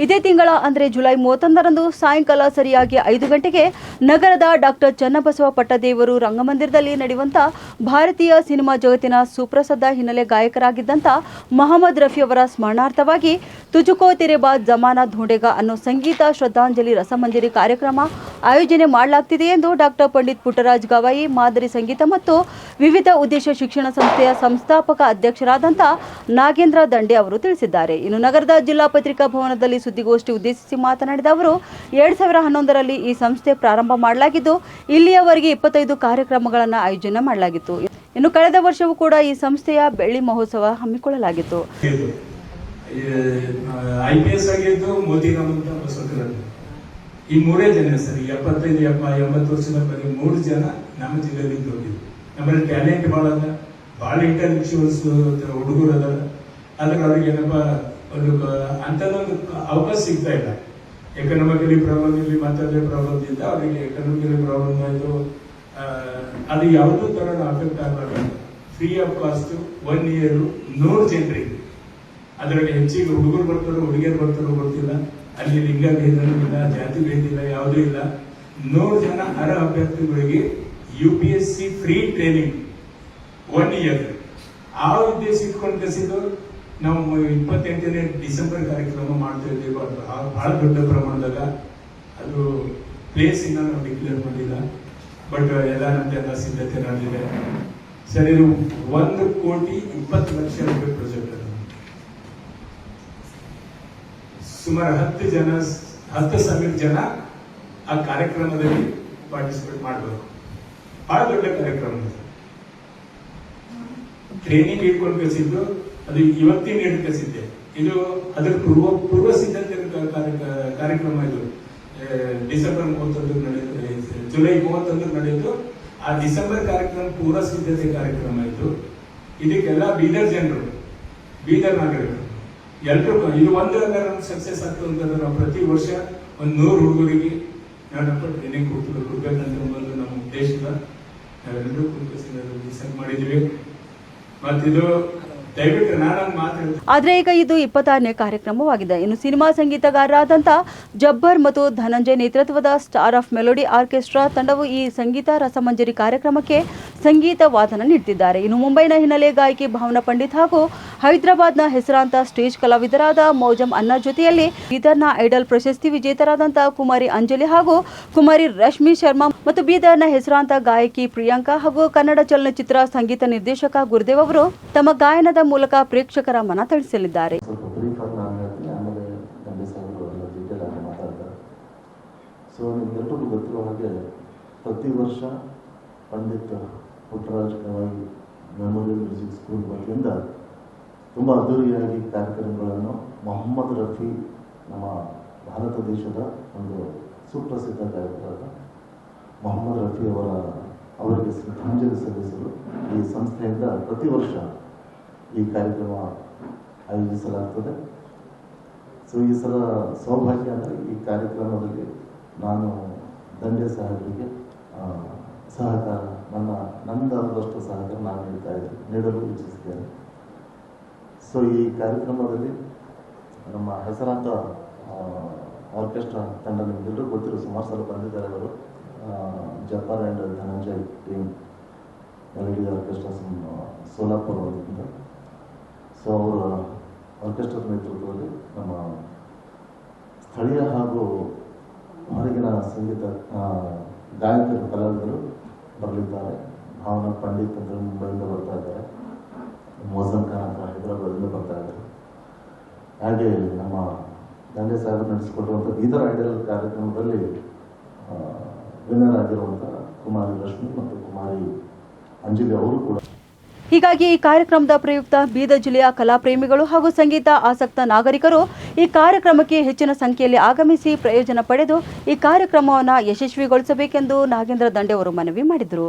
ಇದೇ ತಿಂಗಳ ಅಂದರೆ ಜುಲೈ ಮೂವತ್ತೊಂದರಂದು ಸಾಯಂಕಾಲ ಸರಿಯಾಗಿ ಐದು ಗಂಟೆಗೆ ನಗರದ ಡಾಕ್ಟರ್ ಚನ್ನಬಸವ ಪಟ್ಟದೇವರು ರಂಗಮಂದಿರದಲ್ಲಿ ನಡೆಯುವಂಥ ಭಾರತೀಯ ಸಿನಿಮಾ ಜಗತ್ತಿನ ಸುಪ್ರಸಿದ್ಧ ಹಿನ್ನೆಲೆ ಗಾಯಕರಾಗಿದ್ದಂಥ ಮೊಹಮ್ಮದ್ ರಫಿ ಅವರ ಸ್ಮರಣಾರ್ಥವಾಗಿ ತುಜುಕೋ ತೆರೆಬಾ ಜಮಾನಾ ಧೋಂಡೆಗ ಅನ್ನೋ ಸಂಗೀತ ಶ್ರದ್ಧಾಂಜಲಿ ರಸಮಂಜರಿ ಕಾರ್ಯಕ್ರಮ ಆಯೋಜನೆ ಮಾಡಲಾಗ್ತಿದೆ ಎಂದು ಡಾಕ್ಟರ್ ಪಂಡಿತ್ ಪುಟ್ಟರಾಜ್ ಗವಾಯಿ, ಮಾದರಿ ಸಂಗೀತ ಮತ್ತು ವಿವಿಧ ಉದ್ದೇಶ ಶಿಕ್ಷಣ ಸಂಸ್ಥೆಯ ಸಂಸ್ಥಾಪಕ ಅಧ್ಯಕ್ಷರಾದಂಥ ನಾಗೇಂದ್ರ ದಂಡೆ ಅವರು ತಿಳಿಸಿದ್ದಾರೆ. ಇನ್ನು ನಗರದ ಜಿಲ್ಲಾ ಪತ್ರಿಕಾ ಭವನದಲ್ಲಿ ಸುದ್ದಿಗೋಷ್ಠಿ ಉದ್ದೇಶಿಸಿ ಮಾತನಾಡಿದ ಅವರು, ಎರಡು ಸಾವಿರ ಹನ್ನೊಂದರಲ್ಲಿ ಈ ಸಂಸ್ಥೆ ಪ್ರಾರಂಭ ಮಾಡಲಾಗಿದ್ದು, ಇಲ್ಲಿಯವರೆಗೆ ಇಪ್ಪತ್ತೈದು ಕಾರ್ಯಕ್ರಮಗಳನ್ನು ಆಯೋಜನೆ ಮಾಡಲಾಗಿತ್ತು. ಇನ್ನು ಕಳೆದ ವರ್ಷವೂ ಕೂಡ ಈ ಸಂಸ್ಥೆಯ ಬೆಳ್ಳಿ ಮಹೋತ್ಸವ ಹಮ್ಮಿಕೊಳ್ಳಲಾಗಿತ್ತು. ಐ ಪಿ ಎಸ್ ಆಗಿದ್ದು ಮೋದಿ ಈ ಮೂರೇ ಜನ ಸರ್, ಎಪ್ಪತ್ತೈದು, ಎಪ್ಪ ಎಂಬತ್ತು ವರ್ಷದ ಬಗ್ಗೆ ಮೂರು ಜನ ನಮ್ಮ ಜಿಲ್ಲೆಯಲ್ಲಿ ಹೋಗಿದ್ರು ನಮ್ಮಲ್ಲಿ ಟ್ಯಾಲೆಂಟ್ ಭಾಳ ಅದ, ಭಾಳ ಇಂಟೆಲೆಕ್ಚುವಲ್ಸ್ ಹುಡುಗರು ಅದ ಆದ್ರೆ ಅವ್ರಿಗೆ ಏನಪ್ಪ, ಒಂದು ಅಂಥದ್ದೊಂದು ಅವಕಾಶ ಸಿಗ್ತಾ ಇಲ್ಲ. ಎಕನಾಮಿಕಲಿ ಪ್ರಾಬ್ಲಮ್ ಇಲ್ಲಿ ಮಾತಾಡೋ ಪ್ರಾಬ್ಲಮ್ ಇದ್ದ ಅವರಿಗೆ ಎಕನಾಮಿಕಲಿ ಪ್ರಾಬ್ಲಮ್ ಆಯಿತು. ಅದು ಯಾವುದೂ ಥರ ಅಫೆಕ್ಟ್ ಆಗಬಾರ್ದು. Free of cost one year ನೂರು ಜನರಿಗೆ. ಅದರಲ್ಲಿ ಹೆಚ್ಚಿಗೆ ಹುಡುಗರು ಬರ್ತಾರೋ, ಹುಡುಗಿಯರು ಬರ್ತಾರೋ ಗೊತ್ತಿಲ್ಲ. ಅಲ್ಲಿ ಲಿಂಗ ಇಲ್ಲ, ಜಾತಿ ಭೇದ ಇಲ್ಲ, ಯಾವುದೂ ಇಲ್ಲ. ನೂರು ಜನ ಅರ್ಹ ಅಭ್ಯರ್ಥಿಗಳಿಗೆ U P S C free training one year ಆ ಉದ್ದೇಶ ಇಟ್ಕೊಂಡು ಕಸಿದ್ದು ನಾವು ಇಪ್ಪತ್ತೆಂಟನೇ ಡಿಸೆಂಬರ್ ಕಾರ್ಯಕ್ರಮ ಮಾಡ್ತಾ ಇದ್ದೀವಿ. ಅದು ಬಹಳ ದೊಡ್ಡ ಪ್ರಮಾಣದಾಗ. ಅದು ಪ್ಲೇಸ್ ಇನ್ನ ನಾವು ಡಿಕ್ಲೇರ್ ಮಾಡಿಲ್ಲ. ಬಟ್ ಎಲ್ಲ ನಮ್ದೆಲ್ಲ ಸಿದ್ಧತೆ ನಡೆದಿದೆ. ಸರಿ ಒಂದು ಕೋಟಿ ಇಪ್ಪತ್ತು ಲಕ್ಷ ರೂಪಾಯಿ ಪ್ರೊಜೆಕ್ಟ್ ಅದು. ಸುಮಾರು ಹತ್ತು ಜನ, ಹತ್ತು ಸಾವಿರ ಜನ ಆ ಕಾರ್ಯಕ್ರಮದಲ್ಲಿ ಪಾರ್ಟಿಸಿಪೇಟ್ ಮಾಡಬೇಕು ಬಹಳ ದೊಡ್ಡ ಕಾರ್ಯಕ್ರಮ ಇದು. ಟ್ರೈನಿಂಗ್ ಇಟ್ಕೊಂಡು ಕಲಿಸಿದ್ದು, ಅದು ಇವತ್ತಿನ ಕಲಿಸಿದ್ದೆ. ಇದು ಅದರ ಪೂರ್ವ ಪೂರ್ವ ಸಿದ್ಧತೆ ಕಾರ್ಯಕ್ರಮ ಇದು. ಡಿಸೆಂಬರ್ ಮೂವತ್ತೊಂದು ನಡೆಯುತ್ತೆ ಜುಲೈ ಮೂವತ್ತೊಂದು ನಡೆಯಿತು ಆ ಡಿಸೆಂಬರ್ ಕಾರ್ಯಕ್ರಮ ಪೂರ್ವ ಸಿದ್ಧತೆ ಕಾರ್ಯಕ್ರಮ ಇತ್ತು ಇದಕ್ಕೆಲ್ಲ ಬೀದರ್ ಜನರು, ಬೀದರ್ ನಾಗರಿಕರು. ಎಲ್ರು ಇದು ಒಂದು ಸಕ್ಸಸ್ ಆಗ್ತದೆ ಅಂತಂದ್ರೆ ನಾವು ಪ್ರತಿ ವರ್ಷ ಒಂದು ನೂರು ಹುಡುಗರಿಗೆ ನಾನಪ್ಪ ಟ್ರೈನಿಂಗ್ ಕೊಡ್ತೀವಿ ಕೊಡ್ಬೇಕಂತ ನಮ್ಮ ಉದ್ದೇಶದ ನಾವೆಲ್ಲರೂ ಡಿಸೈಡ್ ಮಾಡಿದ್ದೀವಿ. ಮತ್ತಿದು ಆದ್ರೆ ಈಗ ಇದು ಇಪ್ಪತ್ತಾರನೇ ಕಾರ್ಯಕ್ರಮವಾಗಿದೆ. ಇನ್ನು ಸಿನಿಮಾ ಸಂಗೀತಗಾರರಾದಂಥ ಜಬ್ಬರ್ ಮತ್ತು ಧನಂಜಯ್ ನೇತೃತ್ವದ ಸ್ಟಾರ್ ಆಫ್ ಮೆಲೋಡಿ ಆರ್ಕೆಸ್ಟ್ರಾ ತಂಡವು ಈ ಸಂಗೀತ ರಸಮಂಜರಿ ಕಾರ್ಯಕ್ರಮಕ್ಕೆ ಸಂಗೀತ ವಾದನ ನೀಡುತ್ತಿದ್ದಾರೆ ಇನ್ನು ಮುಂಬೈನ ಹಿನ್ನೆಲೆ ಗಾಯಕಿ ಭಾವನಾ ಪಂಡಿತ್ ಹಾಗೂ ಹೈದರಾಬಾದ್ನ ಹೆಸರಾಂತ ಸ್ಟೇಜ್ ಕಲಾವಿದರಾದ ಮೌಜಂ ಅನ್ನ ಜೊತೆಯಲ್ಲಿ ಬೀದರ್ನ ಐಡಲ್ ಪ್ರಶಸ್ತಿ ವಿಜೇತರಾದಂತಹ ಕುಮಾರಿ ಅಂಜಲಿ ಹಾಗೂ ಕುಮಾರಿ ರಶ್ಮಿ ಶರ್ಮಾ ಮತ್ತು ಬೀದರ್ನ ಹೆಸರಾಂತ ಗಾಯಕಿ ಪ್ರಿಯಾಂಕಾ ಹಾಗೂ ಕನ್ನಡ ಚಲನಚಿತ್ರ ಸಂಗೀತ ನಿರ್ದೇಶಕ ಗುರುದೇವ್ ಅವರು ತಮ್ಮ ಗಾಯನದ ಮೂಲಕ ಪ್ರೇಕ್ಷಕರ ಮನ ತಳಿಸಲಿದ್ದಾರೆ ಸೊ ನಿಮ್ಗೆಲ್ರಿಗೂ ಗೊತ್ತಿರೋ ಹಾಗೆ ಪ್ರತಿ ವರ್ಷ Pandit Puttaraj memorial music school ವತಿಯಿಂದ ತುಂಬ ಅದ್ದೂರಿಯಾಗಿ ಕಾರ್ಯಕ್ರಮಗಳನ್ನು ಮೊಹಮ್ಮದ್ ರಫಿ ನಮ್ಮ ಭಾರತ ದೇಶದ ಒಂದು ಸುಪ್ರಸಿದ್ಧ ಗಾಯಕರಾದ ಮೊಹಮ್ಮದ್ ರಫಿ ಅವರ ಅವರಿಗೆ ಶ್ರದ್ಧಾಂಜಲಿ ಸಲ್ಲಿಸಲು ಈ ಸಂಸ್ಥೆಯಿಂದ ಪ್ರತಿ ವರ್ಷ ಈ ಕಾರ್ಯಕ್ರಮ ಆಯೋಜಿಸಲಾಗ್ತದೆ. ಸೊ ಈ ಸಲ ಸೌಭಾಗ್ಯ ಅಂದರೆ ಈ ಕಾರ್ಯಕ್ರಮದಲ್ಲಿ ನಾನು ದಂಡೆ ಸಾಹೇಬರಿಗೆ ಸಹಕಾರ ನನ್ನ ನಂದರದಷ್ಟು ಸಹಕಾರ ನಾನು ನೀಡ್ತಾ ಇದ್ದೀನಿ, ನೀಡಲು ಇಚ್ಛಿಸಿದ್ದೇನೆ ಸೊ ಈ ಕಾರ್ಯಕ್ರಮದಲ್ಲಿ ನಮ್ಮ ಹೆಸರಾಂತ ಆರ್ಕೆಸ್ಟ್ರಾ ತಂಡ ನಿಮಗೆಲ್ಲರೂ ಗೊತ್ತಿರೋ ಸುಮಾರು ಸಲ ಬಂದಿದ್ದಾರೆ ಅವರು. Japan and Dhananjay team melody orchestra Solapur ವತಿಯಿಂದ. ಸೊ ಅವರ ಆರ್ಕೆಸ್ಟ್ರಾ ನೇತೃತ್ವದಲ್ಲಿ ನಮ್ಮ ಸ್ಥಳೀಯ ಹಾಗೂ ಹೊರಗಿನ ಸಂಗೀತ ಗಾಯಕರು, ಕಲಾವಿದರು ಬರಲಿದ್ದಾರೆ. ಭಾವನಾ ಪಂಡಿತ್ ಅಂದ್ರೆ ಮುಂಬೈಯಿಂದ ಬರ್ತಾ ಇದ್ದಾರೆ. ಮೋಸನ್ ಖಾನ್ ಅಂತ ಹೈದರಾಬಾದಿಂದ ಬರ್ತಾ ಇದ್ದಾರೆ. ಹಾಗೆ ನಮ್ಮ ದಂಡೆ ಸಾಹೇಬರು ನಡೆಸಿಕೊಡುವಂಥ ಬೀದರ್ ಐಡಲ್ ಕಾರ್ಯಕ್ರಮದಲ್ಲಿ ವಿನ್ನರ್ ಆಗಿರುವಂಥ ಕುಮಾರಿ ಲಕ್ಷ್ಮಿ ಮತ್ತು ಕುಮಾರಿ ಅಂಜಲಿ ಅವರು ಕೂಡ. ಹೀಗಾಗಿ ಈ ಕಾರ್ಯಕ್ರಮದ ಪ್ರಯುಕ್ತ ಬೀದರ್ ಜಿಲ್ಲೆಯ ಕಲಾಪ್ರೇಮಿಗಳು ಹಾಗೂ ಸಂಗೀತ ಆಸಕ್ತ ನಾಗರಿಕರು ಈ ಕಾರ್ಯಕ್ರಮಕ್ಕೆ ಹೆಚ್ಚಿನ ಸಂಖ್ಯೆಯಲ್ಲಿ ಆಗಮಿಸಿ ಪ್ರಯೋಜನ ಪಡೆದು ಈ ಕಾರ್ಯಕ್ರಮವನ್ನು ಯಶಸ್ವಿಗೊಳಿಸಬೇಕೆಂದು ನಾಗೇಂದ್ರ ದಂಡೆ ಅವರು ಮನವಿ ಮಾಡಿದರು.